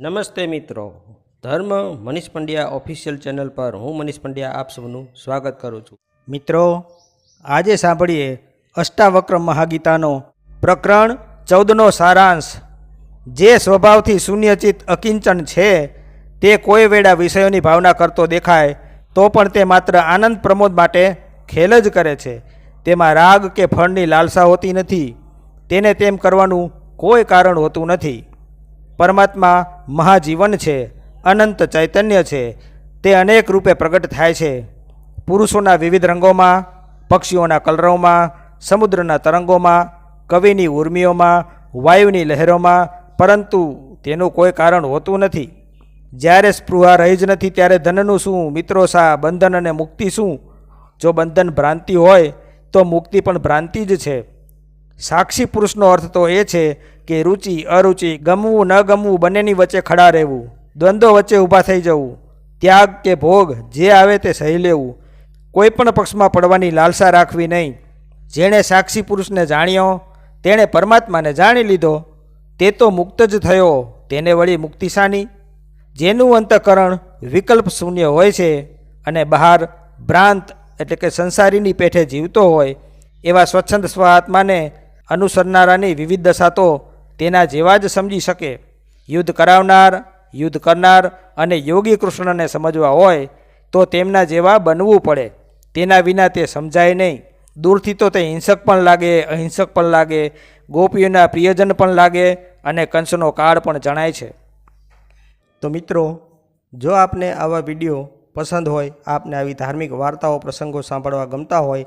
નમસ્તે મિત્રો. ધર્મ મનીષ પંડ્યા ઓફિશિયલ ચેનલ પર હું મનીષ પંડ્યા આપ સૌનું સ્વાગત કરું છું. મિત્રો, આજે સાંભળીએ અષ્ટાવક્ર મહાગીતાનો પ્રકરણ ચૌદનો સારાંશ. જે સ્વભાવથી શૂન્યચિત અકિંચન છે, તે કોઈ વેળા વિષયોની ભાવના કરતો દેખાય, તો પણ તે માત્ર આનંદ પ્રમોદ માટે ખેલ જ કરે છે. તેમાં રાગ કે ફળની લાલસા હોતી નથી. તેને તેમ કરવાનું કોઈ કારણ હોતું નથી. પરમાત્મા મહાજીવન છે, અનંત ચૈતન્ય છે, તે અનેક રૂપે પ્રગટ થાય છે. પુરુષોના વિવિધ રંગોમાં, પક્ષીઓના કલરોમાં સમુદ્રના તરંગોમાં, કવિની ઉર્મિઓમાં, વાયુની લહેરોમાં, પરંતુ તેનું કોઈ કારણ હોતું નથી. જ્યારે સ્પૃહા રહી જ નથી, ત્યારે ધનનું શું, મિત્રો શા બંધન અને મુક્તિ શું? જો બંધન ભ્રાંતિ હોય, તો મુક્તિ પણ ભ્રાંતિ જ છે. સાક્ષી પુરુષનો અર્થ તો એ છે કે રુચિ, અરુચિ, ગમવું, ન ગમવું બંનેની વચ્ચે ખડા રહેવું, દ્વંદ્વ વચ્ચે ઊભા થઈ જવું, ત્યાગ કે ભોગ જે આવે તે સહી લેવું, કોઈ પણ પક્ષમાં પડવાની લાલસા રાખવી નહીં. જેણે સાક્ષી પુરુષને જાણ્યો, તેણે પરમાત્માને જાણી લીધો, તે તો મુક્ત જ થયો, તેને વળી મુક્તિ સાની જેનું અંતઃકરણ વિકલ્પ શૂન્ય હોય છે અને બહાર ભ્રાંત એટલે કે સંસારીની પેઠે જીવતો હોય, એવા સ્વચ્છંદ સ્વ આત્માને અનુસરનારાની વિવિધ દશા તો તેના જેવા જ સમજી શકે. યુદ્ધ કરાવનાર, યુદ્ધ કરનાર અને યોગી કૃષ્ણને સમજવા હોય તો તેમના જેવા બનવું પડે. તેના વિના તે સમજાય નહીં. દૂરથી તો તે હિંસક પણ લાગે, અહિંસક પણ લાગે, ગોપીઓના પ્રિયજન પણ લાગે અને કંસનો કાળ પણ જણાય છે. તો મિત્રો, જો આપને આવા વીડિયો પસંદ હોય, આપને આવી ધાર્મિક વાર્તાઓ, પ્રસંગો સાંભળવા ગમતા હોય